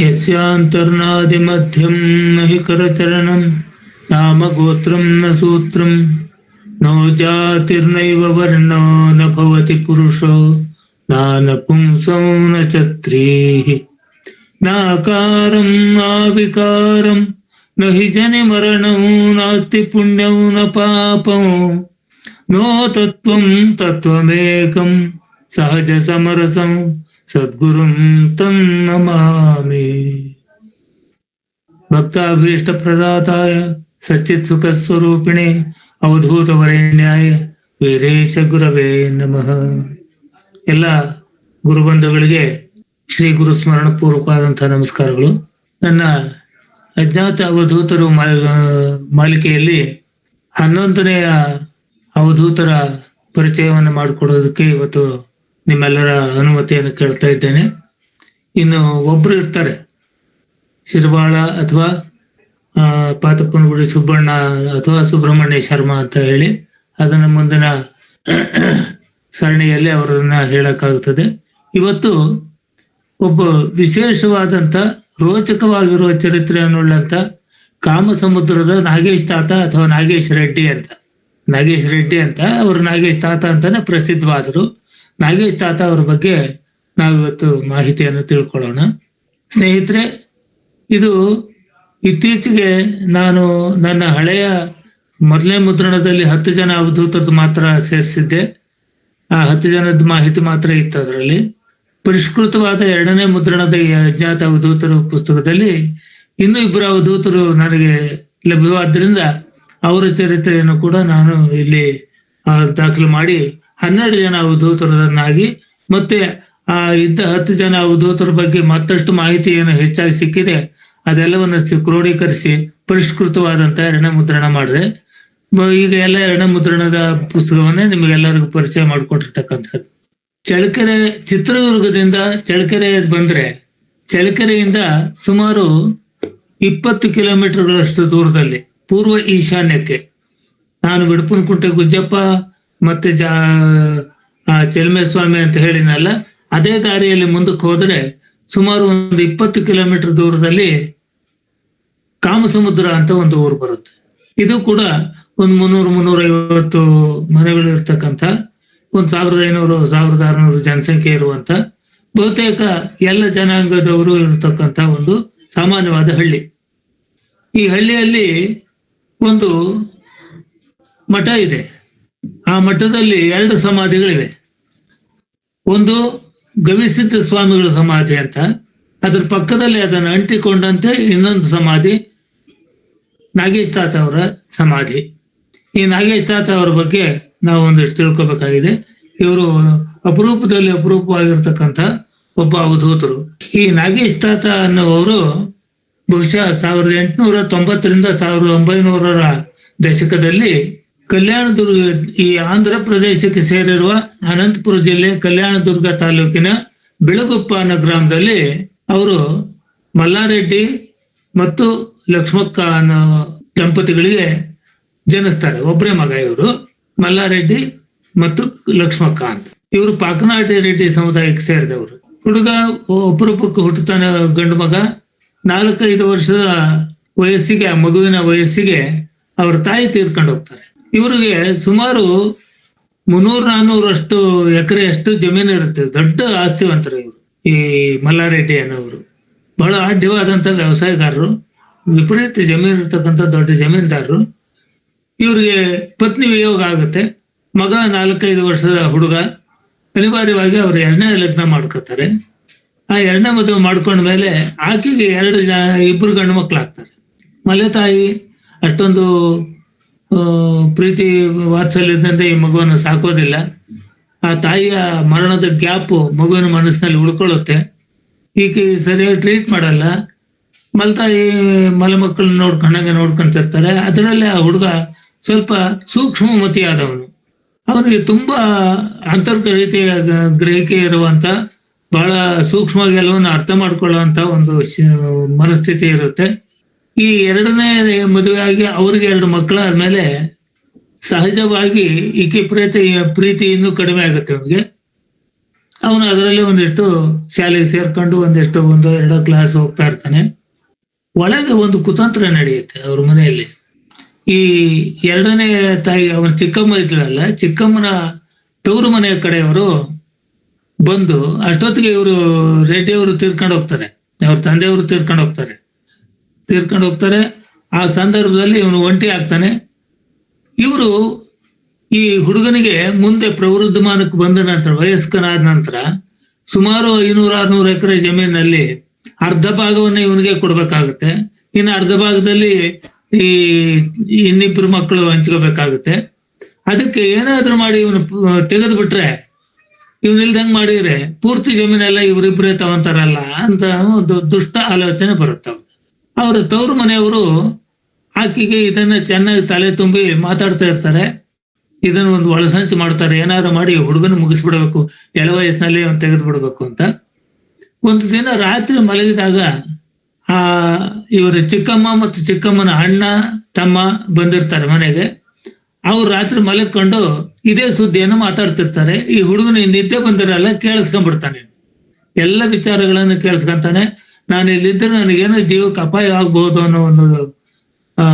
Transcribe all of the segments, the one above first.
यस्यान्तर्नादिमध्यं न हि करचरणं, नाम गोत्रं न सूत्रं, नो जातिर्नैव वर्णो न भवति पुरुषो, नानपुंसो न च स्त्रीः। नाकारं, नाविकारं, न हि जनिमरणौ, नास्ति पुण्यौ, न पापौ। नो तत्त्वं, तत्त्वमेकं, सहजसमरसं ಸದ್ಗುರುಂ ತಂ ನಮಾಮಿ. ಭಕ್ತಾಭೀಷ್ಟ ಪ್ರದಾತಾಯ ಸಚ್ಚಿತ್ ಸುಖ ಸ್ವರೂಪಿಣಿ ಅವಧೂತ ವರೇಣ್ಯಾಯ ವೀರೇಶ ಗುರವೇ ನಮಃ. ಎಲ್ಲ ಗುರುಬಂಧುಗಳಿಗೆ ಶ್ರೀ ಗುರು ಸ್ಮರಣ ಪೂರ್ವಕವಾದಂತಹ ನಮಸ್ಕಾರಗಳು. ನನ್ನ ಅಜ್ಞಾತ ಅವಧೂತರು ಮಾಲಿಕೆಯಲ್ಲಿ ಹನ್ನೊಂದನೆಯ ಅವಧೂತರ ಪರಿಚಯವನ್ನು ಮಾಡಿಕೊಡೋದಕ್ಕೆ ಇವತ್ತು ನಿಮ್ಮೆಲ್ಲರ ಅನುಮತಿಯನ್ನು ಕೇಳ್ತಾ ಇದ್ದೇನೆ. ಇನ್ನು ಒಬ್ರು ಇರ್ತಾರೆ. ಶಿರ್ವಾಳ ಅಥವಾ ಪಾತಪ್ಪನಗುಡಿ ಸುಬ್ಬಣ್ಣ ಅಥವಾ ಸುಬ್ರಹ್ಮಣ್ಯ ಶರ್ಮಾ ಅಂತ ಹೇಳಿ ಅದನ್ನ ಮುಂದಿನ ಸರಣಿಯಲ್ಲಿ ಅವರನ್ನ ಹೇಳಕ್ಕಾಗುತ್ತದೆ ಇವತ್ತು ಒಬ್ಬ ವಿಶೇಷವಾದಂತ ರೋಚಕವಾಗಿರುವ ಚರಿತ್ರೆಯನ್ನುಳ್ಳಂತ ಕಾಮಸಮುದ್ರದ ನಾಗೇಶ್ ತಾತ ಅಥವಾ ನಾಗೇಶ್ ರೆಡ್ಡಿ ಅಂತ, ನಾಗೇಶ್ ರೆಡ್ಡಿ ಅಂತ, ಅವರು ನಾಗೇಶ್ ತಾತ ಅಂತಾನೆ ಪ್ರಸಿದ್ಧವಾದರು. ನಾಗೇಶ್ ತಾತ ಅವ್ರ ಬಗ್ಗೆ ನಾವಿವತ್ತು ಮಾಹಿತಿಯನ್ನು ತಿಳ್ಕೊಳ್ಳೋಣ. ಸ್ನೇಹಿತರೆ, ಇದು ಇತ್ತೀಚೆಗೆ ನಾನು ನನ್ನ ಹಳೆಯ ಮೊದಲನೇ ಮುದ್ರಣದಲ್ಲಿ ಹತ್ತು ಜನ ಅವಧೂತರದ್ದು ಮಾತ್ರ ಸೇರಿಸಿದ್ದೆ. ಆ ಹತ್ತು ಜನದ ಮಾಹಿತಿ ಮಾತ್ರ ಇತ್ತು ಅದರಲ್ಲಿ. ಪರಿಷ್ಕೃತವಾದ ಎರಡನೇ ಮುದ್ರಣದ ಅಜ್ಞಾತ ಅವಧೂತರು ಪುಸ್ತಕದಲ್ಲಿ ಇನ್ನೂ ಇಬ್ಬರು ಅವಧೂತರು ನನಗೆ ಲಭ್ಯವಾದ್ರಿಂದ ಅವರ ಚರಿತ್ರೆಯನ್ನು ಕೂಡ ನಾನು ಇಲ್ಲಿ ದಾಖಲು ಮಾಡಿ ಹನ್ನೆರಡು ಜನ ಅವಧೂತರನ್ನಾಗಿ ಮತ್ತೆ, ಆ, ಇದ್ದ ಹತ್ತು ಜನ ಅವಧೂತರ ಬಗ್ಗೆ ಮತ್ತಷ್ಟು ಮಾಹಿತಿ ಏನು ಹೆಚ್ಚಾಗಿ ಸಿಕ್ಕಿದೆ. ಅದೆಲ್ಲವನ್ನು ಕ್ರೋಢೀಕರಿಸಿ ಪರಿಷ್ಕೃತವಾದಂತ ಎರಡನೇ ಮುದ್ರಣ ಮಾಡಿದೆ ಈಗ ಎಲ್ಲ ಎರಡನೇ ಮುದ್ರಣದ ಪುಸ್ತಕವನ್ನೇ ನಿಮಗೆಲ್ಲರಿಗೂ ಪರಿಚಯ ಮಾಡಿಕೊಟ್ಟಿರ್ತಕ್ಕಂಥದ್ದು. ಚಳ್ಳಕೆರೆ, ಚಿತ್ರದುರ್ಗದಿಂದ ಚಳ್ಳಕೆರೆ ಬಂದ್ರೆ, ಚಳ್ಳಕೆರೆಯಿಂದ ಸುಮಾರು ಇಪ್ಪತ್ತು ಕಿಲೋಮೀಟರ್ಗಳಷ್ಟು ದೂರದಲ್ಲಿ, ಪೂರ್ವ ಈಶಾನ್ಯಕ್ಕೆ. ನಾನು ವಿಡಪನಕುಂಟೆ ಗುಜ್ಜಪ್ಪ ಮತ್ತೆ ಜಾ ಸ್ವಾಮಿ ಅಂತ ಹೇಳಿನಲ್ಲ ಅದೇ ದಾರಿಯಲ್ಲಿ ಮುಂದಕ್ಕೆ ಹೋದ್ರೆ ಸುಮಾರು ಒಂದು ಇಪ್ಪತ್ತು ಕಿಲೋಮೀಟರ್ ದೂರದಲ್ಲಿ ಕಾಮಸಮುದ್ರ ಅಂತ ಒಂದು ಊರು ಬರುತ್ತೆ. ಇದು ಕೂಡ ಒಂದು ಮುನ್ನೂರು ಮುನ್ನೂರ ಐವತ್ತು ಮನೆಗಳು ಇರ್ತಕ್ಕಂಥ ಒಂದು ಸಾವಿರದ ಐನೂರು, ಸಾವಿರದ ಆರುನೂರು ಜನಸಂಖ್ಯೆ ಇರುವಂತ ಬಹುತೇಕ ಎಲ್ಲ ಜನಾಂಗದವರು ಇರತಕ್ಕಂಥ ಒಂದು ಸಾಮಾನ್ಯವಾದ ಹಳ್ಳಿ. ಈ ಹಳ್ಳಿಯಲ್ಲಿ ಒಂದು ಮಠ ಇದೆ. ಆ ಮಠದಲ್ಲಿ ಎರಡು ಸಮಾಧಿಗಳಿವೆ. ಒಂದು ಗವಿಸಿದ್ಧ ಸ್ವಾಮಿಗಳ ಸಮಾಧಿ ಅಂತ, ಅದ್ರ ಪಕ್ಕದಲ್ಲಿ ಅದನ್ನು ಅಂಟಿಕೊಂಡಂತೆ ಇನ್ನೊಂದು ಸಮಾಧಿ ನಾಗೇಶ್ ತಾತ ಅವರ ಸಮಾಧಿ. ಈ ನಾಗೇಶ್ ತಾತ ಅವರ ಬಗ್ಗೆ ನಾವು ಒಂದಿಷ್ಟು ತಿಳ್ಕೊಬೇಕಾಗಿದೆ. ಇವರು ಅಪರೂಪದಲ್ಲಿ ಅಪರೂಪವಾಗಿರ್ತಕ್ಕಂಥ ಒಬ್ಬ ಅವಧೂತರು. ಈ ನಾಗೇಶ್ ತಾತ ಅನ್ನುವರು ಬಹುಶಃ ಸಾವಿರದ ಎಂಟುನೂರ ತೊಂಬತ್ತರಿಂದ ಸಾವಿರದ ಒಂಬೈನೂರರ ದಶಕದಲ್ಲಿ ಕಲ್ಯಾಣದುರ್ಗ ಈ ಆಂಧ್ರ ಪ್ರದೇಶಕ್ಕೆ ಸೇರಿರುವ ಅನಂತಪುರ ಜಿಲ್ಲೆ ಕಲ್ಯಾಣದುರ್ಗ ತಾಲೂಕಿನ ಬೆಳಗುಪ್ಪ ಅನ್ನೋ ಗ್ರಾಮದಲ್ಲಿ ಅವರು ಮಲ್ಲಾರೆಡ್ಡಿ ಮತ್ತು ಲಕ್ಷ್ಮಕ್ಕ ಅನ್ನೋ ದಂಪತಿಗಳಿಗೆ ಜನಿಸ್ತಾರೆ. ಒಬ್ಬರೇ ಮಗ ಇವರು. ಮಲ್ಲಾರೆಡ್ಡಿ ಮತ್ತು ಲಕ್ಷ್ಮಕ್ಕ ಅಂತ. ಇವರು ಪಾಕನಾಟಿ ರೆಡ್ಡಿ ಸಮುದಾಯಕ್ಕೆ ಸೇರಿದವರು. ಹುಡುಗ ಒಬ್ಬರೊಬ್ಬಕ್ಕೆ ಹುಟ್ಟುತ್ತಾನೆ ಗಂಡು ಮಗ. ನಾಲ್ಕೈದು ವರ್ಷದ ವಯಸ್ಸಿಗೆ, ಆ ಮಗುವಿನ ವಯಸ್ಸಿಗೆ ಅವ್ರ ತಾಯಿ ತೀರ್ಕೊಂಡು ಹೋಗ್ತಾರೆ. ಇವರಿಗೆ ಸುಮಾರು ಮುನ್ನೂರ ನಾನ್ನೂರಷ್ಟು ಎಕರೆಯಷ್ಟು ಜಮೀನು ಇರುತ್ತೆ. ದೊಡ್ಡ ಆಸ್ತಿವಂತರು ಇವರು. ಈ ಮಲ್ಲಾರೆಡ್ಡಿ ಅನ್ನೋರು ಬಹಳ ಆಢ್ಯವಾದಂತ ವ್ಯವಸಾಯಗಾರರು. ವಿಪರೀತ ಜಮೀನು ಇರ್ತಕ್ಕಂಥ ದೊಡ್ಡ ಜಮೀನ್ದಾರರು. ಇವರಿಗೆ ಪತ್ನಿ ವಿಯೋಗ ಆಗುತ್ತೆ. ಮಗ ನಾಲ್ಕೈದು ವರ್ಷದ ಹುಡುಗ. ಅನಿವಾರ್ಯವಾಗಿ ಅವ್ರು ಎರಡನೇ ಲಗ್ನ ಮಾಡ್ಕೋತಾರೆ. ಆ ಎರಡನೇ ಮದುವೆ ಮಾಡ್ಕೊಂಡ ಮೇಲೆ ಆಕೆಗೆ ಎರಡು ಜನ ಇಬ್ಬರು ಗಂಡು ಮಕ್ಕಳಾಗ್ತಾರೆ ಮಲೆ ತಾಯಿ ಅಷ್ಟೊಂದು ಪ್ರೀತಿ ವಾತ್ಸಲ್ಯದಿಂದ ಈ ಮಗುವನ್ನು ಸಾಕೋದಿಲ್ಲ. ಆ ತಾಯಿಯ ಮರಣದ ಗ್ಯಾಪು ಮಗುವಿನ ಮನಸ್ಸಿನಲ್ಲಿ ಉಳ್ಕೊಳ್ಳುತ್ತೆ. ಈಕೆ ಸರಿಯಾಗಿ ಟ್ರೀಟ್ ಮಾಡಲ್ಲ. ಮಲ್ತಾಯಿ ಮಲ ಮಕ್ಕಳನ್ನ ನೋಡ್ಕೊಂಡಂಗೆ ನೋಡ್ಕೊಂತಿರ್ತಾರೆ. ಅದರಲ್ಲಿ ಆ ಹುಡುಗ ಸ್ವಲ್ಪ ಸೂಕ್ಷ್ಮಮತಿಯಾದವನು. ಅವನಿಗೆ ತುಂಬಾ ಅಂತರ್ಗ್ರಹಿತೆಯ ಗ- ಗ್ರಹಿಕೆ ಇರುವಂತ, ಬಹಳ ಸೂಕ್ಷ್ಮವಾಗಿ ಎಲ್ಲವನ್ನು ಅರ್ಥ ಮಾಡ್ಕೊಳ್ಳುವಂತ ಒಂದು ಮನಸ್ಥಿತಿ ಇರುತ್ತೆ. ಈ ಎರಡನೇ ಮದುವೆಯಾಗಿ ಅವ್ರಿಗೆ ಎರಡು ಮಕ್ಕಳಾದ್ಮೇಲೆ ಸಹಜವಾಗಿ ಈಕೆ ಪ್ರೀತಿ ಪ್ರೀತಿ ಇನ್ನೂ ಕಡಿಮೆ ಆಗುತ್ತೆ ಅವನಿಗೆ. ಅವನು ಅದರಲ್ಲಿ ಒಂದಿಷ್ಟು ಶಾಲೆಗೆ ಸೇರ್ಕೊಂಡು ಒಂದಿಷ್ಟು ಒಂದು, ಎರಡೋ ಕ್ಲಾಸ್ ಹೋಗ್ತಾ ಇರ್ತಾನೆ. ಒಳಗೆ ಒಂದು ಕುತಂತ್ರ ನಡೆಯುತ್ತೆ ಅವ್ರ ಮನೆಯಲ್ಲಿ. ಈ ಎರಡನೇ ತಾಯಿ, ಅವನ ಚಿಕ್ಕಮ್ಮ ಇದ್ಲಲ್ಲ ಚಿಕ್ಕಮ್ಮನ ತವರು ಮನೆಯ ಕಡೆಯವರು ಬಂದು ಅಷ್ಟೊತ್ತಿಗೆ ಇವರು ರೆಡ್ಡಿಯವರು ತೀರ್ಕೊಂಡು ಹೋಗ್ತಾರೆ. ಅವ್ರ ತಂದೆಯವರು ತೀರ್ಕೊಂಡು ಹೋಗ್ತಾರೆ. ತೀರ್ಕೊಂಡು ಹೋಗ್ತಾರೆ. ಆ ಸಂದರ್ಭದಲ್ಲಿ ಇವನು ಒಂಟಿ ಆಗ್ತಾನೆ. ಇವರು ಈ ಹುಡುಗನಿಗೆ ಮುಂದೆ ಪ್ರವೃದ್ಧಮಾನಕ್ಕೆ ಬಂದ ನಂತರ, ವಯಸ್ಕನಾದ ನಂತರ ಸುಮಾರು ಐನೂರು ಆರ್ನೂರು ಎಕರೆ ಜಮೀನಿನಲ್ಲಿ ಅರ್ಧ ಭಾಗವನ್ನು ಇವನಿಗೆ ಕೊಡ್ಬೇಕಾಗುತ್ತೆ. ಇನ್ನು ಅರ್ಧ ಭಾಗದಲ್ಲಿ ಈ ಇನ್ನಿಬ್ರು ಮಕ್ಕಳು ಹಂಚ್ಕೋಬೇಕಾಗುತ್ತೆ. ಅದಕ್ಕೆ ಏನಾದ್ರೂ ಮಾಡಿ ಇವನು ತೆಗೆದು ಬಿಟ್ರೆ ಇವನ್ ಇಲ್ದಂಗ್ ಮಾಡಿದ್ರೆ ಪೂರ್ತಿ ಜಮೀನೆಲ್ಲ ಇವರಿಬ್ಬರೇ ತಗೊಂತಾರಲ್ಲ ಅಂತ ದುಷ್ಟ ಆಲೋಚನೆ ಬರುತ್ತೆ ಅವ್ರ ತವರು ಮನೆಯವರು ಆಕೆಗೆ ಇದನ್ನ ಚೆನ್ನಾಗಿ ತಲೆ ತುಂಬಿ ಮಾತಾಡ್ತಾ ಇರ್ತಾರೆ. ಇದನ್ನ ಒಂದು ಒಳಸಂಚು ಮಾಡ್ತಾರೆ. ಏನಾದ್ರು ಮಾಡಿ ಹುಡುಗನ ಮುಗಿಸ್ಬಿಡ್ಬೇಕು. ಎಳ ವಯಸ್ಸಿನಲ್ಲಿ ಅವ್ನು ತೆಗೆದು ಬಿಡ್ಬೇಕು ಅಂತ. ಒಂದು ದಿನ ರಾತ್ರಿ ಮಲಗಿದಾಗ, ಆ, ಇವರ ಚಿಕ್ಕಮ್ಮ ಮತ್ತು ಚಿಕ್ಕಮ್ಮನ ಅಣ್ಣ, ತಮ್ಮ ಬಂದಿರ್ತಾರೆ ಮನೆಗೆ. ಅವ್ರು ರಾತ್ರಿ ಮಲಗ್ಕೊಂಡು ಇದೇ ಸುದ್ದಿಯನ್ನು ಮಾತಾಡ್ತಿರ್ತಾರೆ. ಈ ಹುಡುಗನ ನಿದ್ದೆ ಬಂದಿರಲ್ಲ ಕೇಳಿಸ್ಕೊಂಡ್ಬಿಡ್ತಾನೆ. ಎಲ್ಲ ವಿಚಾರಗಳನ್ನು ಕೇಳಿಸ್ಕೊಂತಾನೆ. ನಾನು ಇಲ್ಲಿದ್ದರೆ ನನಗೇನೋ ಜೀವಕ್ಕೆ ಅಪಾಯ ಆಗ್ಬಹುದು ಅನ್ನೋ ಒಂದು, ಆ,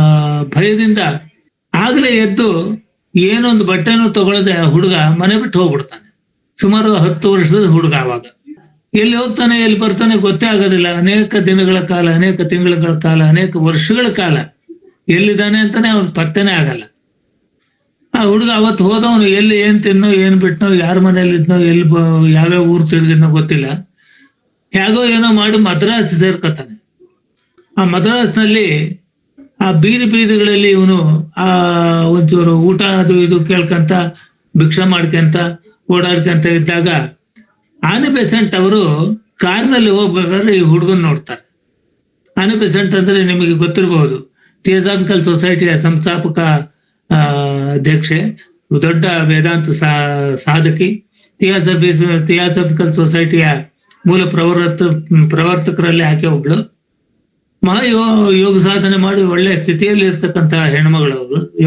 ಭಯದಿಂದ ಆಗ್ಲೇ ಎದ್ದು ಏನೊಂದು ಬಟ್ಟೆನೂ ತಗೊಳ್ಳದೆ ಹುಡುಗ ಮನೆ ಬಿಟ್ಟು ಹೋಗ್ಬಿಡ್ತಾನೆ. ಸುಮಾರು ಹತ್ತು ವರ್ಷದ ಹುಡುಗ ಅವಾಗ ಎಲ್ಲಿ ಹೋಗ್ತಾನೆ, ಎಲ್ಲಿ ಬರ್ತಾನೆ ಗೊತ್ತೇ ಆಗೋದಿಲ್ಲ. ಅನೇಕ ದಿನಗಳ ಕಾಲ, ಅನೇಕ ತಿಂಗಳ ಕಾಲ, ಅನೇಕ ವರ್ಷಗಳ ಕಾಲ ಎಲ್ಲಿದ್ದಾನೆ ಅಂತಾನೆ ಅವ್ನು ಪತ್ತೆನೇ ಆಗಲ್ಲ. ಆ ಹುಡುಗ ಅವತ್ತು ಹೋದವನು ಎಲ್ಲಿ ಏನ್ ತಿನ್ನೋ, ಏನ್ ಬಿಟ್ನೋ, ಯಾರ ಮನೇಲಿ ಇದ್ನೋ ಎಲ್ಲಿ ಯಾವ್ಯಾವ ಊರು ತಿರುಗಿದ್ನೋ ಗೊತ್ತಿಲ್ಲ. ಹೇಗೋ ಏನೋ ಮಾಡಿ ಮದ್ರಾಸ್ ಸೇರ್ಕೊತಾನೆ. ಆ ಮದ್ರಾಸ್ನಲ್ಲಿ ಆ ಬೀದಿ ಬೀದಿಗಳಲ್ಲಿ ಇವನು ಆ ಒಂಚೂರು ಊಟ ಅದು ಇದು ಕೇಳ್ಕಂತ, ಭಿಕ್ಷೆ ಮಾಡ್ಕೊಂತ, ಓಡಾಡ್ಕೊಂತ ಇದ್ದಾಗ ಆನೆ ಬೆಸೆಂಟ್ ಅವರು ಕಾರ್ನಲ್ಲಿ ಹೋಗ್ಬೇಕಾದ್ರೆ ಈ ಹುಡುಗನ್ ನೋಡ್ತಾರೆ. ಆನೆ ಬೆಸೆಂಟ್ ಅಂದ್ರೆ ನಿಮಗೆ ಗೊತ್ತಿರಬಹುದು ಥಿಯೋಸಾಫಿಕಲ್ ಸೊಸೈಟಿಯ ಸಂಸ್ಥಾಪಕ ಅಧ್ಯಕ್ಷೆ, ದೊಡ್ಡ ವೇದಾಂತ ಸಾಧಕಿ ಥಿಯಾಸಫಿ ಥಿಯಾಸಫಿಕಲ್ ಸೊಸೈಟಿಯ ಮೂಲ ಪ್ರವರ್ತ ಪ್ರವರ್ತಕರಲ್ಲಿ ಆಕೆ ಒಬ್ಳು. ಯೋ- ಯೋಗ ಸಾಧನೆ ಮಾಡಿ ಒಳ್ಳೆ ಸ್ಥಿತಿಯಲ್ಲಿ ಇರ್ತಕ್ಕಂಥ ಹೆಣ್ಮಗಳು ಅವರು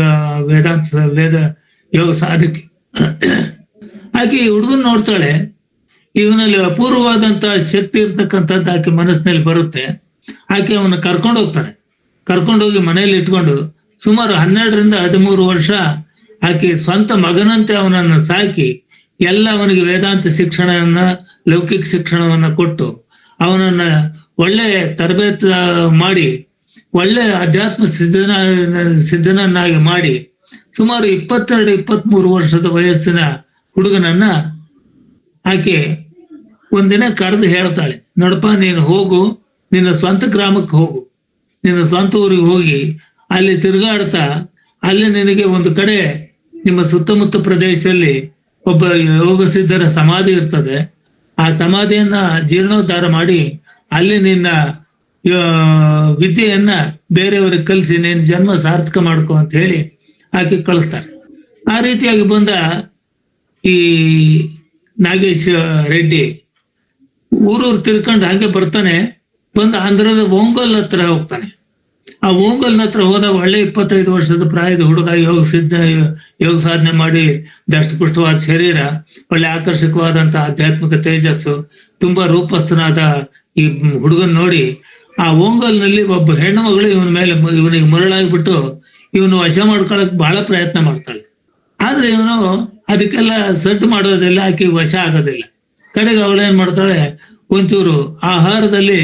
ವೇದಾಂತ, ವೇದ ಯೋಗ ಸಾಧಕಿ. ಆಕೆ ಹುಡುಗನ್ ನೋಡ್ತಾಳೆ, ಇವನಲ್ಲಿ ಅಪೂರ್ವವಾದಂತ ಶಕ್ತಿ ಇರ್ತಕ್ಕಂಥದ್ದು ಆಕೆ ಮನಸ್ಸಿನಲ್ಲಿ ಬರುತ್ತೆ. ಆಕೆ ಅವನ್ನ ಕರ್ಕೊಂಡು ಹೋಗ್ತಾನೆ. ಕರ್ಕೊಂಡೋಗಿ ಮನೆಯಲ್ಲಿ ಇಟ್ಕೊಂಡು ಸುಮಾರು ಹನ್ನೆರಡರಿಂದ ಹದಿಮೂರು ವರ್ಷ ಆಕೆ ಸ್ವಂತ ಮಗನಂತೆ ಅವನನ್ನು ಸಾಕಿ ಎಲ್ಲ ಅವನಿಗೆ ವೇದಾಂತ ಶಿಕ್ಷಣವನ್ನ ಲೌಕಿಕ ಶಿಕ್ಷಣವನ್ನ ಕೊಟ್ಟು ಅವನನ್ನ ಒಳ್ಳೆ ತರಬೇತಿ ಮಾಡಿ, ಒಳ್ಳೆ ಅಧ್ಯಾತ್ಮ ಸಿದ್ಧನ, ಸಿದ್ಧನನ್ನಾಗಿ ಮಾಡಿ ಸುಮಾರು ಇಪ್ಪತ್ತೆರಡು, ಇಪ್ಪತ್ಮೂರು ವರ್ಷದ ವಯಸ್ಸಿನ ಹುಡುಗನನ್ನ ಆಕೆ ಒಂದಿನ ಕರೆದು ಹೇಳ್ತಾಳೆ, ನೋಡಪ್ಪ, ನೀನು ಹೋಗು, ನಿನ್ನ ಸ್ವಂತ ಗ್ರಾಮಕ್ಕೆ ಹೋಗು. ನಿನ್ನ ಸ್ವಂತ ಊರಿಗೆ ಹೋಗಿ ಅಲ್ಲಿ ತಿರುಗಾಡ್ತಾ, ಅಲ್ಲಿ ನಿನಗೆ ಒಂದು ಕಡೆ ನಿಮ್ಮ ಸುತ್ತಮುತ್ತ ಪ್ರದೇಶದಲ್ಲಿ ಒಬ್ಬ ಯೋಗ ಸಿದ್ಧರ ಸಮಾಧಿ ಇರ್ತದೆ. ಆ ಸಮಾಧಿಯನ್ನ ಜೀರ್ಣೋದ್ಧಾರ ಮಾಡಿ ಅಲ್ಲಿ ನಿನ್ನ ವಿದ್ಯೆಯನ್ನ ಬೇರೆಯವ್ರಿಗೆ ಕಲಿಸಿ ನಿನ್ನ ಜನ್ಮ ಸಾರ್ಥಕ ಮಾಡ್ಕೊ ಅಂತ ಹೇಳಿ ಆಕೆ ಕಳಿಸ್ತಾರೆ. ಆ ರೀತಿಯಾಗಿ ಬಂದ ಈ ನಾಗೇಶ್ ರೆಡ್ಡಿ ಊರೂರು ತಿರ್ಕೊಂಡು ಹಾಗೆ ಬರ್ತಾನೆ, ಬಂದು ಆಂಧ್ರದ ಒಂಗೋಲ್ ಹತ್ರ ಹೋಗ್ತಾನೆ. ಆ ಓಂಗಲ್ನ ಹತ್ರ ಹೋದಾಗ ಒಳ್ಳೆ ಇಪ್ಪತ್ತೈದು ವರ್ಷದ ಪ್ರಾಯದ ಹುಡುಗ ಯೋಗ ಸಿದ್ಧ ಯೋಗ ಸಾಧನೆ ಮಾಡಿ ದಷ್ಟಪುಷ್ಟವಾದ ಶರೀರ, ಒಳ್ಳೆ ಆಕರ್ಷಕವಾದಂತ ಆಧ್ಯಾತ್ಮಿಕ ತೇಜಸ್ಸು, ತುಂಬಾ ರೂಪಸ್ಥನಾದ ಈ ಹುಡುಗನ್ ನೋಡಿ ಆ ಓಂಗೋಲ್ನಲ್ಲಿ ಒಬ್ಬ ಹೆಣ್ಣು ಮಗಳು ಇವನ ಮೇಲೆ ಇವನಿಗೆ ಮರಳಾಗ್ಬಿಟ್ಟು ಇವನು ವಶ ಮಾಡ್ಕೊಳಕ್ ಬಹಳ ಪ್ರಯತ್ನ ಮಾಡ್ತಾಳೆ. ಆದ್ರೆ ಇವನು ಅದಕ್ಕೆಲ್ಲ ಸಡ್ಡು ಮಾಡೋದಿಲ್ಲ, ಆಕೆ ವಶ ಆಗೋದಿಲ್ಲ. ಕಡೆಗೆ ಅವಳೇನ್ ಮಾಡ್ತಾಳೆ, ಒಂಚೂರು ಆಹಾರದಲ್ಲಿ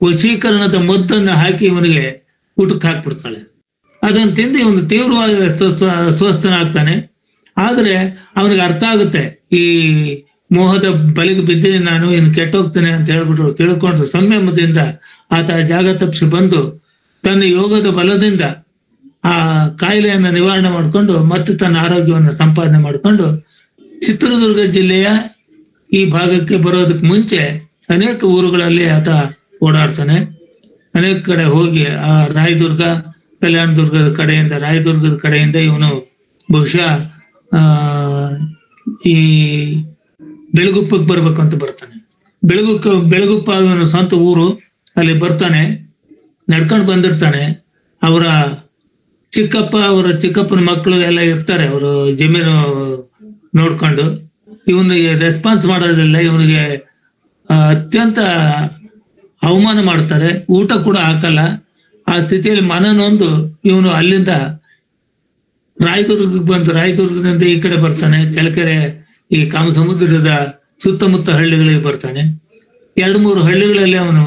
ವಶೀಕರಣದ ಮದ್ದನ್ನು ಹಾಕಿ ಇವನಿಗೆ ಊಟಕ್ಕೆ ಹಾಕ್ಬಿಡ್ತಾಳೆ. ಅದನ್ನು ತಿಂದು ಒಂದು ತೀವ್ರವಾಗಿ ಸ್ವಸ್ಥನಾಗ್ತಾನೆ ಆದರೆ ಅವನಿಗೆ ಅರ್ಥ ಆಗುತ್ತೆ, ಈ ಮೋಹದ ಬಲಿಗೆ ಬಿದ್ದಿದ್ದೀನಿ ನಾನು, ಇನ್ನು ಕೆಟ್ಟೋಗ್ತೇನೆ ಅಂತ ಹೇಳ್ಬಿಟ್ಟು ತಿಳ್ಕೊಂಡು ಸಂಯಮದಿಂದ ಆತ ಜಾಗ ತಪ್ಪಿಸಿ ಬಂದು ತನ್ನ ಯೋಗದ ಬಲದಿಂದ ಆ ಕಾಯಿಲೆಯನ್ನು ನಿವಾರಣೆ ಮಾಡಿಕೊಂಡು ಮತ್ತೆ ತನ್ನ ಆರೋಗ್ಯವನ್ನು ಸಂಪಾದನೆ ಮಾಡಿಕೊಂಡು ಚಿತ್ರದುರ್ಗ ಜಿಲ್ಲೆಯ ಈ ಭಾಗಕ್ಕೆ ಬರೋದಕ್ಕೆ ಮುಂಚೆ ಅನೇಕ ಊರುಗಳಲ್ಲಿ ಆತ ಓಡಾಡ್ತಾನೆ. ಅನೇಕ ಕಡೆ ಹೋಗಿ ಆ ರಾಯದುರ್ಗ, ಕಲ್ಯಾಣದುರ್ಗದ ಕಡೆಯಿಂದ, ರಾಯದುರ್ಗದ ಕಡೆಯಿಂದ ಇವನು ಬಹುಶಃ, ಆ, ಈ ಬೆಳಗುಪ್ಪಕ್ಕೆ ಬರ್ಬೇಕಂತ ಬರ್ತಾನೆ. ಬೆಳಗುಪ್ಪ ಬೆಳಗುಪ್ಪ ಇವನ ಸ್ವಂತ ಊರು ಅಲ್ಲಿ ಬರ್ತಾನೆ, ನಡ್ಕೊಂಡು ಬಂದಿರ್ತಾನೆ. ಅವರ ಚಿಕ್ಕಪ್ಪ, ಅವರ ಚಿಕ್ಕಪ್ಪನ ಮಕ್ಕಳು ಎಲ್ಲ ಇರ್ತಾರೆ, ಅವರು ಜಮೀನು ನೋಡ್ಕೊಂಡು. ಇವನಿಗೆ ರೆಸ್ಪಾನ್ಸ್ ಮಾಡೋದಿಲ್ಲ ಇವನಿಗೆ ಅತ್ಯಂತ ಅವಮಾನ ಮಾಡ್ತಾರೆ ಊಟ ಕೂಡ ಹಾಕಲ್ಲ. ಆ ಸ್ಥಿತಿಯಲ್ಲಿ ಮನನೊಂದು ಇವನು ಅಲ್ಲಿಂದ ರಾಯದುರ್ಗಕ್ಕೆ ಬಂದು ರಾಯದುರ್ಗದಿಂದ ಈ ಕಡೆ ಬರ್ತಾನೆ. ಚಳಕೆರೆ ಈ ಕಾಮಸಮುದ್ರದ ಸುತ್ತಮುತ್ತ ಹಳ್ಳಿಗಳಿಗೆ ಬರ್ತಾನೆ. ಎರಡು ಮೂರು ಹಳ್ಳಿಗಳಲ್ಲಿ ಅವನು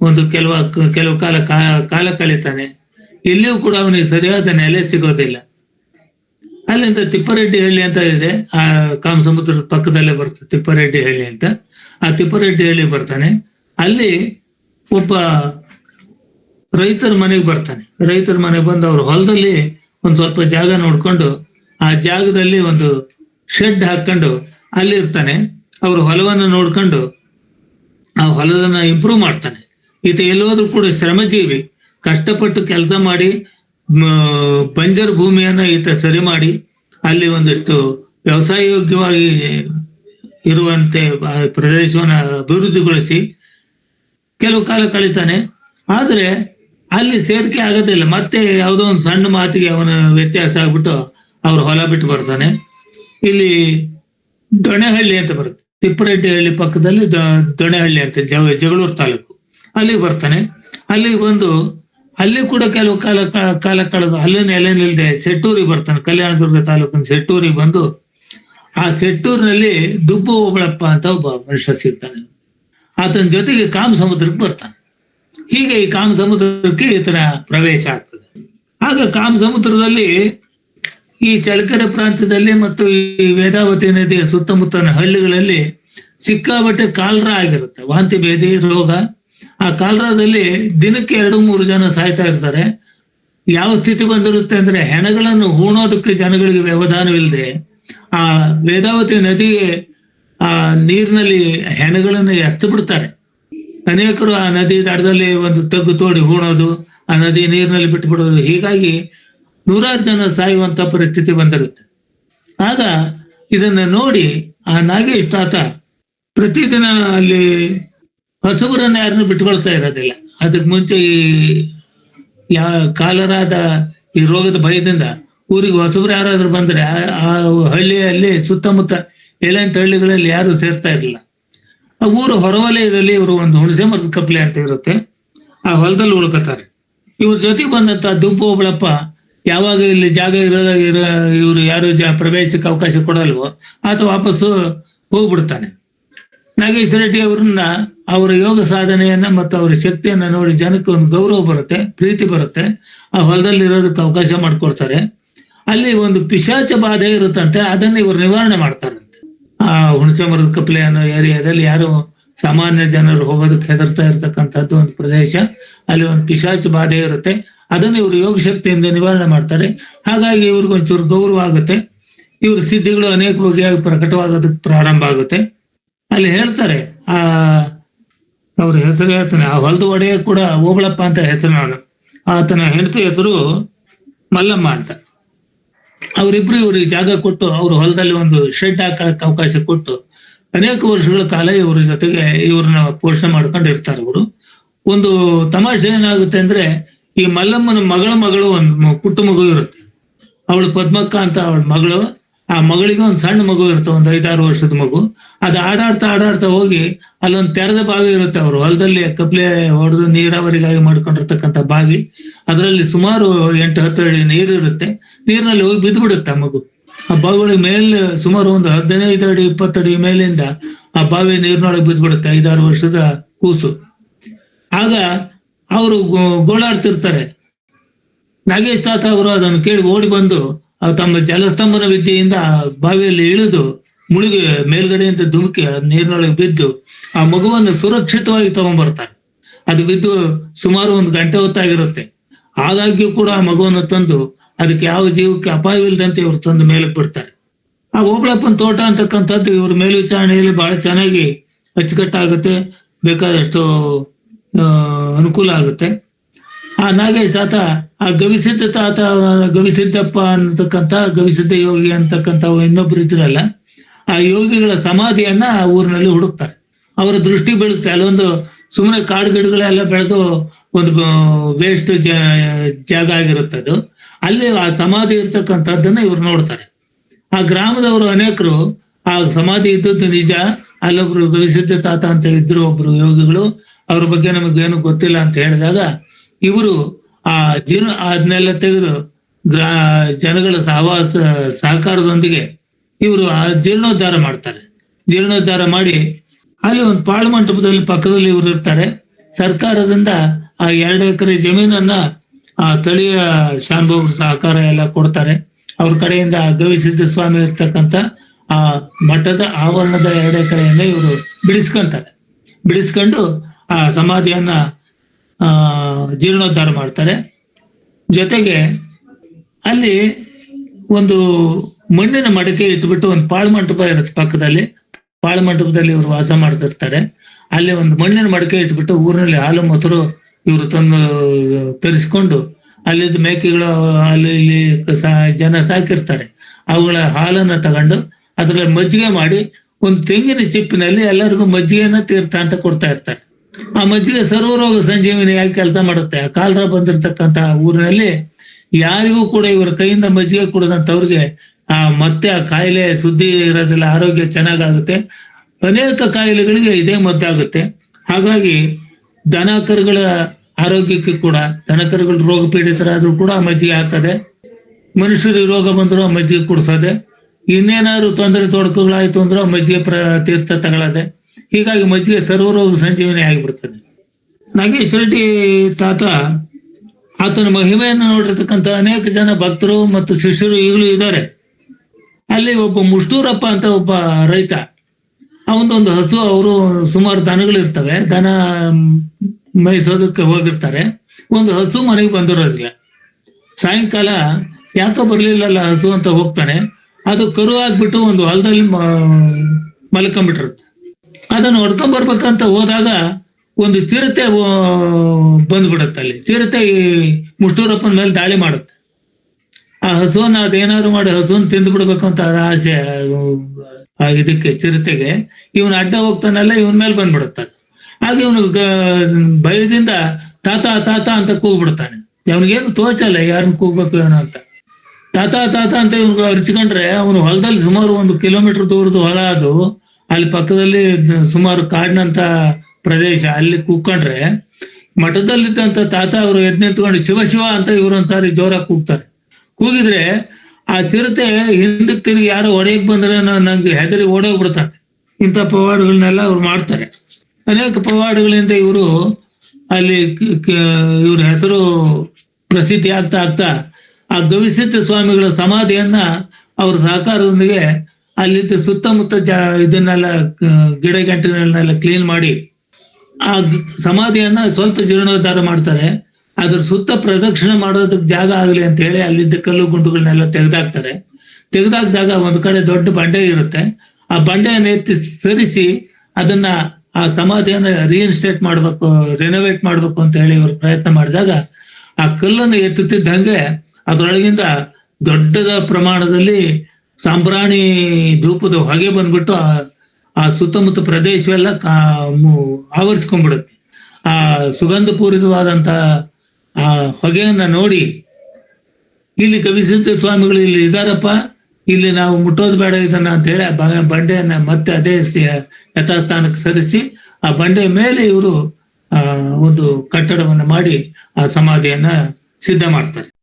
ಒಂದು ಕೆಲವ ಕೆಲವು ಕಾಲ ಕಾಲ ಕಳೀತಾನೆ. ಇಲ್ಲಿಯೂ ಕೂಡ ಅವನಿಗೆ ಸರಿಯಾದ ನೆಲೆ ಸಿಗೋದಿಲ್ಲ. ಅಲ್ಲಿಂದ ತಿಪ್ಪರೆಡ್ಡಿ ಹಳ್ಳಿ ಅಂತ ಇದೆ. ಆ ಕಾಮಸಮುದ್ರದ ಪಕ್ಕದಲ್ಲೇ ಬರ್ತದೆ ತಿಪ್ಪರೆಡ್ಡಿ ಹಳ್ಳಿ ಅಂತ. ಆ ತಿಪ್ಪರೆಡ್ಡಿ ಹಳ್ಳಿ ಬರ್ತಾನೆ. ಅಲ್ಲಿ ಒಬ್ಬ ರೈತರ ಮನೆಗೆ ಬರ್ತಾನೆ. ರೈತರ ಮನೆಗೆ ಬಂದು ಅವ್ರ ಹೊಲದಲ್ಲಿ ಒಂದ್ ಸ್ವಲ್ಪ ಜಾಗ ನೋಡ್ಕೊಂಡು ಆ ಜಾಗದಲ್ಲಿ ಒಂದು ಶೆಡ್ ಹಾಕೊಂಡು ಅಲ್ಲಿ ಇರ್ತಾನೆ. ಅವ್ರ ಹೊಲವನ್ನು ನೋಡ್ಕೊಂಡು ಆ ಹೊಲದನ್ನ ಇಂಪ್ರೂವ್ ಮಾಡ್ತಾನೆ. ಈತ ಎಲ್ಲೋದ್ರೂ ಕೂಡ ಶ್ರಮಜೀವಿ. ಕಷ್ಟಪಟ್ಟು ಕೆಲಸ ಮಾಡಿ ಬಂಜರ್ ಭೂಮಿಯನ್ನ ಈತ ಸರಿ ಮಾಡಿ, ಅಲ್ಲಿ ಒಂದಷ್ಟು ವ್ಯವಸಾಯ ಯೋಗ್ಯವಾಗಿ ಇರುವಂತೆ ಪ್ರದೇಶವನ್ನು ಅಭಿವೃದ್ಧಿಗೊಳಿಸಿ ಕೆಲವು ಕಾಲ ಕಳೀತಾನೆ. ಆದ್ರೆ ಅಲ್ಲಿ ಸೇರಿಕೆ ಆಗೋದಿಲ್ಲ ಮತ್ತೆ ಯಾವುದೋ ಒಂದು ಸಣ್ಣ ಮಾತಿಗೆ ಅವನ ವ್ಯತ್ಯಾಸ ಆಗ್ಬಿಟ್ಟು ಅವ್ರ ಹೊಲ ಬಿಟ್ಟು ಬರ್ತಾನೆ. ಇಲ್ಲಿ ದೊಣೆಹಳ್ಳಿ ಅಂತ ಬರುತ್ತೆ. ತಿಪ್ಪರೆಡ್ಡಿ ಹಳ್ಳಿ ಪಕ್ಕದಲ್ಲಿ ದೊಣೆಹಳ್ಳಿ ಅಂತ ಜಗಳೂರು ತಾಲೂಕು. ಅಲ್ಲಿಗೆ ಬರ್ತಾನೆ. ಅಲ್ಲಿಗೆ ಬಂದು, ಅಲ್ಲಿ ಕೂಡ ಕೆಲವು ಕಾಲ ಕಾಲ ಕಳೆದು ಅಲ್ಲಿ ನೆಲೆ ನಿಲ್ಲದೆ ಸೆಟ್ಟೂರಿಗೆ ಬರ್ತಾನೆ. ಕಲ್ಯಾಣದುರ್ಗ ತಾಲೂಕಿನ ಸೆಟ್ಟೂರಿಗೆ ಬಂದು, ಆ ಸೆಟ್ಟೂರಿನಲ್ಲಿ ದುಬ್ಬು ಓಬಳಪ್ಪ ಅಂತ ಒಬ್ಬ ಮನುಷ್ಯ ಸಿಗ್ತಾನೆ. ಆತನ ಜೊತೆಗೆ ಕಾಮ ಸಮುದ್ರಕ್ಕೆ ಬರ್ತಾನೆ. ಹೀಗೆ ಈ ಕಾಮ ಸಮುದ್ರಕ್ಕೆ ಈತನ ಪ್ರವೇಶ ಆಗ್ತದೆ. ಆಗ ಕಾಮ ಸಮುದ್ರದಲ್ಲಿ ಈ ಚಳಕೆರೆ ಪ್ರಾಂತ್ಯದಲ್ಲಿ ಮತ್ತು ಈ ವೇದಾವತಿ ನದಿಯ ಸುತ್ತಮುತ್ತಲಿನ ಹಳ್ಳಿಗಳಲ್ಲಿ ಸಿಕ್ಕಾಬಟ್ಟೆ ಕಾಲ್ರ ಆಗಿರುತ್ತೆ. ವಾಂತಿ ಭೇದಿ ರೋಗ. ಆ ಕಾಲ್ರಾದಲ್ಲಿ ದಿನಕ್ಕೆ ಎರಡು, ಮೂರು ಜನ ಸಾಯ್ತಾ ಇರ್ತಾರೆ. ಯಾವ ಸ್ಥಿತಿ ಬಂದಿರುತ್ತೆ ಅಂದ್ರೆ ಹೆಣಗಳನ್ನು ಹೂಣೋದಕ್ಕೆ ಜನಗಳಿಗೆ ವ್ಯವಧಾನವಿಲ್ಲದೆ ಆ ವೇದಾವತಿ ನದಿಗೆ ಆ ನೀರಿನಲ್ಲಿ ಹೆಣಗಳನ್ನು ಎತ್ತು ಬಿಡ್ತಾರೆ. ಅನೇಕರು ಆ ನದಿ ದಡದಲ್ಲಿ ಒಂದು ತಗ್ಗು ತೋಡಿ ಹೂಣೋದು, ಆ ನದಿ ನೀರಿನಲ್ಲಿ ಬಿಟ್ಟು ಬಿಡೋದು. ಹೀಗಾಗಿ ನೂರಾರು ಜನ ಸಾಯುವಂತ ಪರಿಸ್ಥಿತಿ ಬಂದಿರುತ್ತೆ. ಆಗ ಇದನ್ನ ನೋಡಿ ಆ ನಾಗೇಶ್ ತಾತ ಪ್ರತಿದಿನ ಅಲ್ಲಿ ಹೊಸಬರನ್ನ ಯಾರನ್ನು ಬಿಟ್ಕೊಳ್ತಾ ಇರೋದಿಲ್ಲ. ಅದಕ್ಕೆ ಮುಂಚೆ ಈ ಯಾ ಕಾಲರಾದ ಈ ರೋಗದ ಭಯದಿಂದ ಊರಿಗೆ ಹೊಸಬ್ರು ಯಾರಾದ್ರೂ ಬಂದ್ರೆ ಆ ಹಳ್ಳಿಯಲ್ಲಿ ಸುತ್ತಮುತ್ತ ಏಳೆಂಟು ಹಳ್ಳಿಗಳಲ್ಲಿ ಯಾರು ಸೇರ್ತಾ ಇರಲಿಲ್ಲ. ಊರು ಹೊರವಲಯದಲ್ಲಿ ಇವರು ಒಂದು ಹುಣಸೆ ಮರದ ಕಪ್ಲೆ ಅಂತ ಇರುತ್ತೆ. ಆ ಹೊಲದಲ್ಲಿ ಉಳ್ಕೋತಾರೆ. ಇವ್ರ ಜೊತೆಗೆ ಬಂದಂತ ದುಬ್ಬು ಒಬ್ಬಳಪ್ಪ ಯಾವಾಗ ಇಲ್ಲಿ ಜಾಗ ಇರೋ ಇರೋ ಇವರು ಯಾರು ಜ ಪ್ರವೇಶಕ್ಕೆ ಅವಕಾಶ ಕೊಡಲ್ವೋ ಆತ ವಾಪಸ್ಸು ಹೋಗ್ಬಿಡ್ತಾನೆ. ನಾಗೇಶ್ ರೆಡ್ಡಿ ಅವ್ರನ್ನ ಅವರ ಯೋಗ ಸಾಧನೆಯನ್ನ ಮತ್ತು ಅವರ ಶಕ್ತಿಯನ್ನ ನೋಡಿ ಜನಕ್ಕೆ ಒಂದು ಗೌರವ ಬರುತ್ತೆ, ಪ್ರೀತಿ ಬರುತ್ತೆ. ಆ ಹೊಲದಲ್ಲಿ ಇರೋದಕ್ಕೆ ಅವಕಾಶ ಮಾಡ್ಕೊಡ್ತಾರೆ. ಅಲ್ಲಿ ಒಂದು ಪಿಶಾಚ ಬಾಧೆ ಇರುತ್ತಂತೆ, ಅದನ್ನ ಇವರು ನಿವಾರಣೆ ಮಾಡ್ತಾರಂತೆ ಆ ಹುಣಸೆ ಮರದ ಕಪ್ಲೆ ಅನ್ನೋ ಏರಿಯಾದಲ್ಲಿ ಯಾರು ಸಾಮಾನ್ಯ ಜನರು ಹೋಗೋದಕ್ಕೆ ಹೆದರ್ತಾ ಇರತಕ್ಕಂಥದ್ದು ಒಂದು ಪ್ರದೇಶ. ಅಲ್ಲಿ ಒಂದು ಪಿಶಾಚ ಬಾಧೆ ಇರುತ್ತೆ. ಅದನ್ನು ಇವರು ಯೋಗ ಶಕ್ತಿಯಿಂದ ನಿವಾರಣೆ ಮಾಡ್ತಾರೆ. ಹಾಗಾಗಿ ಇವ್ರಿಗೆ ಒಂಚೂರು ಗೌರವ ಆಗುತ್ತೆ. ಇವ್ರ ಸಿದ್ಧಿಗಳು ಅನೇಕ ಬಗೆಯಾಗಿ ಪ್ರಕಟವಾಗೋದಕ್ಕೆ ಪ್ರಾರಂಭ ಆಗುತ್ತೆ. ಅಲ್ಲಿ ಹೇಳ್ತಾರೆ, ಆ, ಅವ್ರ ಹೆಸರು ಹೇಳ್ತಾನೆ, ಆ ಹೊಲದ ಒಡೆಯ ಕೂಡ ಓಬಳಪ್ಪ ಅಂತ ಹೆಸರು ನಾನು. ಆತನ ಹೆಂಡತಿ ಹೆಸರು ಮಲ್ಲಮ್ಮ ಅಂತ. ಅವರಿಬ್ರು ಇವ್ರಿಗೆ ಜಾಗ ಕೊಟ್ಟು ಅವ್ರ ಹೊಲದಲ್ಲಿ ಒಂದು ಶೆಡ್ ಹಾಕಳಕ್ಕೆ ಅವಕಾಶ ಕೊಟ್ಟು ಅನೇಕ ವರ್ಷಗಳ ಕಾಲ ಇವ್ರ ಜೊತೆಗೆ ಇವ್ರನ್ನ ಪೋಷಣೆ ಮಾಡ್ಕೊಂಡು ಇರ್ತಾರೆ ಅವರು ಒಂದು ತಮಾಷೆ ಏನಾಗುತ್ತೆ ಅಂದ್ರೆ ಈ ಮಲ್ಲಮ್ಮನ ಮಗಳ ಮಗಳು ಒಂದು ಪುಟ್ಟ ಮಗು ಇರುತ್ತೆ. ಅವಳು ಪದ್ಮಕ್ಕ ಅಂತ ಅವಳ ಮಗಳು ಆ ಮಗಳಿಗೆ ಒಂದು ಸಣ್ಣ ಮಗು ಇರುತ್ತೆ ಒಂದು ಐದಾರು ವರ್ಷದ ಮಗು. ಅದು ಆಡಾಡ್ತಾ ಆಡಾಡ್ತಾ ಹೋಗಿ ಅಲ್ಲೊಂದು ತೆರೆದ ಬಾವಿ ಇರುತ್ತೆ ಅವರು. ಹೊಲದಲ್ಲಿ ಕಪ್ಲೆ ಹೊಡೆದು ನೀರಾವರಿಗಾಗಿ ಮಾಡ್ಕೊಂಡಿರ್ತಕ್ಕಂಥ ಬಾವಿ. ಅದರಲ್ಲಿ ಸುಮಾರು ಎಂಟು, ಹತ್ತು ಅಡಿ ನೀರು ಇರುತ್ತೆ. ನೀರಿನಲ್ಲಿ ಹೋಗಿ ಬಿದ್ದು ಬಿಡುತ್ತೆ ಆ ಮಗು. ಆ ಬಾವಿಗಳ ಮೇಲೆ ಸುಮಾರು ಒಂದು ಹದಿನೈದು ಅಡಿ, ಇಪ್ಪತ್ತು ಅಡಿ ಮೇಲಿಂದ ಆ ಬಾವಿ ನೀರಿನೊಳಗೆ ಬಿದ್ದು ಬಿಡುತ್ತೆ ಐದಾರು ವರ್ಷದ ಕೂಸು. ಆಗ ಅವರು ಗೋಳಾಡ್ತಿರ್ತಾರೆ. ನಾಗೇಶ್ ತಾತ ಅವರು ಅದನ್ನು ಕೇಳಿ ಓಡಿ ಬಂದು ತಮ್ಮ ಜಲಸ್ತಂಭನ ವಿದ್ಯೆಯಿಂದ ಬಾವಿಯಲ್ಲಿ ಇಳಿದು ಮುಳುಗಿ ಮೇಲ್ಗಡೆಯಿಂದ ಧುಮುಕಿ ನೀರಿನೊಳಗೆ ಬಿದ್ದು ಆ ಮಗುವನ್ನು ಸುರಕ್ಷಿತವಾಗಿ ತಗೊಂಡ್ಬರ್ತಾರೆ. ಅದು ಬಿದ್ದು ಸುಮಾರು ಒಂದು ಗಂಟೆ ಹೊತ್ತಾಗಿರುತ್ತೆ. ಆದಾಗ್ಯೂ ಕೂಡ ಆ ಮಗುವನ್ನು ತಂದು ಅದಕ್ಕೆ ಯಾವ ಜೀವಕ್ಕೆ ಅಪಾಯವಿಲ್ಲದಂತೆ ಇವರು ತಂದು ಮೇಲಕ್ಕೆ ಬಿಡ್ತಾರೆ. ಆ ಓಬಳಪ್ಪನ ತೋಟ ಅಂತಕ್ಕಂಥದ್ದು ಇವ್ರ ಮೇಲ್ವಿಚಾರಣೆಯಲ್ಲಿ ಬಹಳ ಚೆನ್ನಾಗಿ ಅಚ್ಚುಕಟ್ಟಾಗುತ್ತೆ, ಬೇಕಾದಷ್ಟು ಅನುಕೂಲ ಆಗುತ್ತೆ. ಆ ನಾಗೇಶ್ ತಾತ, ಆ ಗವಿಸಿದ್ಧ ತಾತ ಗವಿಸಿದ್ದಪ್ಪ ಅನ್ನತಕ್ಕಂಥ ಗವಿಸಿದ್ಧ ಯೋಗಿ ಅಂತಕ್ಕಂಥ ಇನ್ನೊಬ್ರು ಇದ್ರಲ್ಲ, ಆ ಯೋಗಿಗಳ ಸಮಾಧಿಯನ್ನ ಆ ಊರಿನಲ್ಲಿ ಹುಡುಕ್ತಾರೆ. ಅವರ ದೃಷ್ಟಿ ಬೀಳುತ್ತೆ. ಅಲ್ಲೊಂದು ಸುಮ್ಮನೆ ಕಾಡು ಗಿಡಗಳೆಲ್ಲ ಬೆಳೆದು ಒಂದು ವೇಸ್ಟ್ ಜಾಗ ಆಗಿರುತ್ತೆ ಅದು. ಅಲ್ಲಿ ಆ ಸಮಾಧಿ ಇರ್ತಕ್ಕಂಥದ್ದನ್ನ ಇವ್ರು ನೋಡ್ತಾರೆ. ಆ ಗ್ರಾಮದವರು ಅನೇಕರು ಆ ಸಮಾಧಿ ಇದ್ದದ್ದು ನಿಜ. ಅಲ್ಲೊಬ್ರು ಗವಿಸಿದ್ಧ ತಾತ ಅಂತ ಇದ್ರು ಒಬ್ರು ಯೋಗಿಗಳು. ಅವ್ರ ಬಗ್ಗೆ ನಮಗೇನು ಗೊತ್ತಿಲ್ಲ ಅಂತ ಹೇಳಿದಾಗ ಇವರು ಆ ಜೀರ್ಣ ಅದನ್ನೆಲ್ಲ ತೆಗೆದು ಗ್ರಾ ಜನಗಳ ಸಹವಾಸ ಸಹಕಾರದೊಂದಿಗೆ ಇವರು ಆ ಜೀರ್ಣೋದ್ಧಾರ ಮಾಡ್ತಾರೆ. ಜೀರ್ಣೋದ್ಧಾರ ಮಾಡಿ ಅಲ್ಲಿ ಒಂದು ಪಾಳು ಮಂಟಪದಲ್ಲಿ ಪಕ್ಕದಲ್ಲಿ ಇವರು ಇರ್ತಾರೆ. ಸರ್ಕಾರದಿಂದ ಆ ಎರಡು ಎಕರೆ ಜಮೀನನ್ನ ಆ ಸ್ಥಳೀಯ ಶಾಂಭೋಗ ಸಹಕಾರ ಎಲ್ಲ ಕೊಡ್ತಾರೆ. ಅವ್ರ ಕಡೆಯಿಂದ ಗವಿಸಿದ್ಧ ಸ್ವಾಮಿ ಇರ್ತಕ್ಕಂಥ ಆ ಮಠದ ಆವರಣದ ಎರಡು ಎಕರೆಯನ್ನ ಇವರು ಬಿಡಿಸ್ಕೊಂತಾರೆ. ಬಿಡಿಸ್ಕೊಂಡು ಆ ಸಮಾಧಿಯನ್ನ ಆ, ಜೀರ್ಣೋದ್ಧಾರ ಮಾಡ್ತಾರೆ. ಜೊತೆಗೆ ಅಲ್ಲಿ ಒಂದು ಮಣ್ಣಿನ ಮಡಕೆ ಇಟ್ಬಿಟ್ಟು ಒಂದು ಪಾಳು ಮಂಟಪ ಇರುತ್ತೆ ಪಕ್ಕದಲ್ಲಿ. ಪಾಳು ಮಂಟಪದಲ್ಲಿ ಇವರು ವಾಸ ಮಾಡ್ತಿರ್ತಾರೆ. ಅಲ್ಲಿ ಒಂದು ಮಣ್ಣಿನ ಮಡಕೆ ಇಟ್ಬಿಟ್ಟು ಊರಿನಲ್ಲಿ ಹಾಲು ಮೊಸರು ಇವರು ತಂದು ತರಿಸ್ಕೊಂಡು ಅಲ್ಲಿದ್ದ ಮೇಕೆಗಳು, ಅಲ್ಲಿ ಇಲ್ಲಿ ಜನ ಸಾಕಿರ್ತಾರೆ. ಅವುಗಳ ಹಾಲನ್ನ ತಗೊಂಡು ಅದ್ರಲ್ಲಿ ಮಜ್ಜಿಗೆ ಮಾಡಿ ಒಂದು ತೆಂಗಿನ ಚಿಪ್ಪಿನಲ್ಲಿ ಎಲ್ಲರಿಗೂ ಮಜ್ಜಿಗೆನ ತೀರ್ಥ ಅಂತ ಕೊಡ್ತಾ ಇರ್ತಾರೆ. ಆ ಮಜ್ಜಿಗೆ ಸರ್ವರೋಗ ಸಂಜೀವಿನಿಯಾಗಿ ಕೆಲಸ ಮಾಡುತ್ತೆ? ಆ ಕಾಲರ ಬಂದಿರತಕ್ಕಂತ ಊರಿನಲ್ಲಿ ಯಾರಿಗೂ ಕೂಡ ಇವರ ಕೈಯಿಂದ ಮಜ್ಜಿಗೆ ಕುಡದಂತವ್ರಿಗೆ ಆ ಮತ್ತೆ ಆ ಕಾಯಿಲೆ ಸುದ್ದಿ ಇರೋದಿಲ್ಲ ಆರೋಗ್ಯ ಚೆನ್ನಾಗಾಗುತ್ತೆ. ಅನೇಕ ಕಾಯಿಲೆಗಳಿಗೆ ಇದೇ ಮದ್ದಾಗುತ್ತೆ. ಹಾಗಾಗಿ ದನ ಕರುಗಳ ಆರೋಗ್ಯಕ್ಕೆ ಕೂಡ, ದನಕರುಗಳು ರೋಗ ಪೀಡಿತರಾದ್ರೂ ಕೂಡ ಮಜ್ಜಿಗೆ ಹಾಕದೆ, ಮನುಷ್ಯರಿಗೆ ರೋಗ ಬಂದ್ರು ಮಜ್ಜಿಗೆ ಕುಡಿಸೋದೆ, ಇನ್ನೇನಾದ್ರು ತೊಂದರೆ ತೊಡಕುಗಳಾಯ್ತು ಅಂದ್ರೆ ಮಜ್ಜಿಗೆ ಪ್ರ, ತೀರ್ಥ ತಗೊಳ್ಳೋದೆ ಹೀಗಾಗಿ ಮಜ್ಜಿಗೆ ಸರ್ವರೋಗ ಸಂಜೀವನಿ ಆಗಿಬಿಡ್ತಾನೆ. ನಾಗೇಶ್ ರೆಡ್ಡಿ ತಾತ, ಆತನ ಮಹಿಮೆಯನ್ನು ನೋಡಿರ್ತಕ್ಕಂಥ ಅನೇಕ ಜನ ಭಕ್ತರು ಮತ್ತು ಶಿಷ್ಯರು ಈಗಲೂ ಇದ್ದಾರೆ. ಅಲ್ಲಿ ಒಬ್ಬ ಮುಷ್ಟೂರಪ್ಪ ಅಂತ ಒಬ್ಬ ರೈತ, ಅವನದೊಂದು ಹಸು, ಅವರು ಸುಮಾರು ದನಗಳಿರ್ತವೆ, ದನ ಮೇಯಿಸೋದಕ್ಕೆ ಹೋಗಿರ್ತಾರೆ. ಒಂದು ಹಸು ಮನೆಗೆ ಬಂದಿರೋದಿಲ್ಲ. ಸಾಯಂಕಾಲ ಯಾಕೋ ಬರ್ಲಿಲ್ಲಲ್ಲ ಹಸು ಅಂತ ಹೋಗ್ತಾನೆ. ಅದು ಕರು ಆಗ್ಬಿಟ್ಟು ಒಂದು ಹೊಲದಲ್ಲಿ ಮಲ್ಕೊಂಡ್ಬಿಟ್ಟಿರುತ್ತೆ. ಅದನ್ನು ಹೊಡ್ಕೊಂಡ್ ಬರ್ಬೇಕಂತ ಹೋದಾಗ ಒಂದು ಚಿರತೆ ಬಂದ್ಬಿಡುತ್ತೆ ಅಲ್ಲಿ. ಚಿರತೆ ಈ ಮುಷ್ಟೂರಪ್ಪನ ಮೇಲೆ ದಾಳಿ ಮಾಡುತ್ತೆ. ಆ ಹಸುವನ್ನ ಅದೇನಾದ್ರು ಮಾಡಿ ಹಸುವನ್ ತಿಂದು ಬಿಡ್ಬೇಕು ಅಂತ ಆಸೆ, ಆ ಇದಕ್ಕೆ, ಚಿರತೆಗೆ. ಇವನ್ ಅಡ್ಡ ಹೋಗ್ತಾನಲ್ಲ, ಇವನ್ ಮೇಲೆ ಬಂದ್ಬಿಡುತ್ತ ಹಾಗೆ ಇವನು ಭಯದಿಂದ ತಾತ ತಾತ ಅಂತ ಕೂಗ್ಬಿಡ್ತಾನೆ. ಅವನಿಗೇನು ತೋಚಲ್ಲ ಯಾರನ್ನ ಕೂಗ್ಬೇಕು ಏನೋ ಅಂತ. ತಾತ ತಾತ ಅಂತ ಇವ್ನಿಗೆ ಅರ್ಚ್ಕೊಂಡ್ರೆ ಅವನು ಹೊಲದಲ್ಲಿ ಸುಮಾರು ಒಂದು ಕಿಲೋಮೀಟರ್ ದೂರದ ಹೊಲ ಅದು. ಅಲ್ಲಿ ಪಕ್ಕದಲ್ಲಿ ಸುಮಾರು ಕಾಡಿನಂತ ಪ್ರದೇಶ, ಅಲ್ಲಿ ಕೂಗ್ಕೊಂಡ್ರೆ ಮಠದಲ್ಲಿದ್ದಂತ ತಾತ ಅವರು ಎದ್ ನಿಂತ್ಕೊಂಡು ಶಿವ ಶಿವ ಅಂತ ಇವ್ರೊಂದ್ಸಾರಿ ಜೋರಾಗಿ ಕೂಗ್ತಾರೆ. ಕೂಗಿದ್ರೆ ಆ ಚಿರತೆ ಹಿಂದಕ್ಕೆ ತಿರುಗಿ ಯಾರೋ ಒಡೆಯಕ್ ಬಂದ್ರೆ ನಂಗೆ ಹೆದರಿ ಓಡೋಗ್ಬಿಡ್ತಾರೆ ಇಂಥ ಪವಾಡಗಳನ್ನೆಲ್ಲ ಅವ್ರು ಮಾಡ್ತಾರೆ. ಅನೇಕ ಪವಾಡಗಳಿಂದ ಇವರು ಅಲ್ಲಿ ಇವ್ರ ಹೆಸರು ಪ್ರಸಿದ್ಧಿ ಆಗ್ತಾ ಆಗ್ತಾ ಆ ಗವಿಸಿದ್ಧ ಸ್ವಾಮಿಗಳ ಸಮಾಧಿಯನ್ನ ಅವ್ರ ಸಹಕಾರದೊಂದಿಗೆ ಅಲ್ಲಿದ್ದ ಸುತ್ತಮುತ್ತ ಜ, ಇದನ್ನೆಲ್ಲ ಗಿಡ ಗಂಟೆಗಳನ್ನೆಲ್ಲ ಕ್ಲೀನ್ ಮಾಡಿ, ಆ ಸಮಾಧಿಯನ್ನ ಸ್ವಲ್ಪ ಜೀರ್ಣೋದ್ಧಾರ ಮಾಡ್ತಾರೆ. ಅದ್ರ ಸುತ್ತ ಪ್ರದಕ್ಷಿಣೆ ಮಾಡೋದಕ್ಕೆ ಜಾಗ ಆಗಲಿ ಅಂತ ಹೇಳಿ ಅಲ್ಲಿದ್ದ ಕಲ್ಲು ಗುಂಡುಗಳನ್ನೆಲ್ಲ ತೆಗೆದಾಕ್ತಾರೆ. ತೆಗೆದಾಕ್ದಾಗ ಒಂದು ಕಡೆ ದೊಡ್ಡ ಬಂಡೆ ಇರುತ್ತೆ. ಆ ಬಂಡೆಯನ್ನು ಎತ್ತಿ ಸರಿಸಿ ಅದನ್ನ ಆ ಸಮಾಧಿಯನ್ನ ರಿಇನ್ಸ್ಟೇಟ್ ಮಾಡ್ಬೇಕು ರಿನೋವೇಟ್ ಮಾಡ್ಬೇಕು ಅಂತ ಹೇಳಿ ಇವರು ಪ್ರಯತ್ನ ಮಾಡಿದಾಗ ಆ ಕಲ್ಲನ್ನು ಎತ್ತುತ್ತಿದ್ದಂಗೆ ಅದರೊಳಗಿಂದ ದೊಡ್ಡದ ಪ್ರಮಾಣದಲ್ಲಿ ಸಾಂಬ್ರಾಣಿ ಧೂಪದ ಹೊಗೆ ಬಂದ್ಬಿಟ್ಟು ಆ ಆ ಸುತ್ತಮುತ್ತ ಪ್ರದೇಶವೆಲ್ಲ ಆವರಿಸ್ಕೊಂಡ್ಬಿಡುತ್ತೆ. ಆ ಸುಗಂಧ ಪೂರಿತವಾದಂತ ಆ ಹೊಗೆಯನ್ನ ನೋಡಿ, ಇಲ್ಲಿ ಕವಿಸಿದ್ಧ ಸ್ವಾಮಿಗಳು ಇಲ್ಲಿ ಇದಾರಪ್ಪ, ಇಲ್ಲಿ ನಾವು ಮುಟ್ಟೋದು ಬೇಡ ಇದನ್ನ ಅಂತ ಹೇಳಿ ಬಂಡೆಯನ್ನ ಮತ್ತೆ ಅದೇ ಯಥಾಸ್ಥಾನಕ್ಕೆ ಸರಿಸಿ, ಆ ಬಂಡೆ ಮೇಲೆ ಇವರು, ಆ, ಒಂದು ಕಟ್ಟಡವನ್ನು ಮಾಡಿ ಆ ಸಮಾಧಿಯನ್ನ ಸಿದ್ಧ ಮಾಡ್ತಾರೆ.